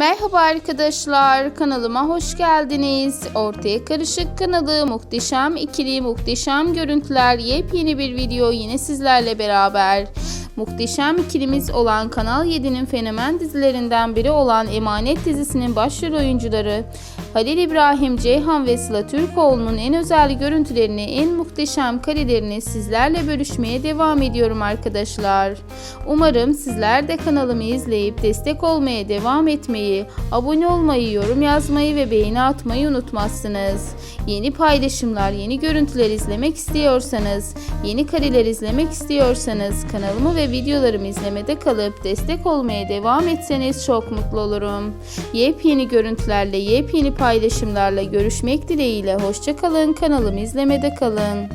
Merhaba arkadaşlar, kanalıma hoş geldiniz. Ortaya Karışık kanalı muhteşem ikili, muhteşem görüntüler, yepyeni bir video yine sizlerle beraber. Muhteşem ikilimiz olan Kanal 7'nin fenomen dizilerinden biri olan Emanet dizisinin başrol oyuncuları Halil İbrahim Ceyhan ve Sıla Türkoğlu'nun en özel görüntülerini, en muhteşem karelerini sizlerle bölüşmeye devam ediyorum arkadaşlar. Umarım sizler de kanalımı izleyip destek olmaya devam etmeyi, abone olmayı, yorum yazmayı ve beğeni atmayı unutmazsınız. Yeni paylaşımlar, yeni görüntüler izlemek istiyorsanız, yeni kareler izlemek istiyorsanız kanalımı ve videolarımı izlemede kalıp destek olmaya devam etseniz çok mutlu olurum. Yepyeni görüntülerle, yepyeni paylaşımlarla görüşmek dileğiyle hoşçakalın kanalımı izlemede kalın.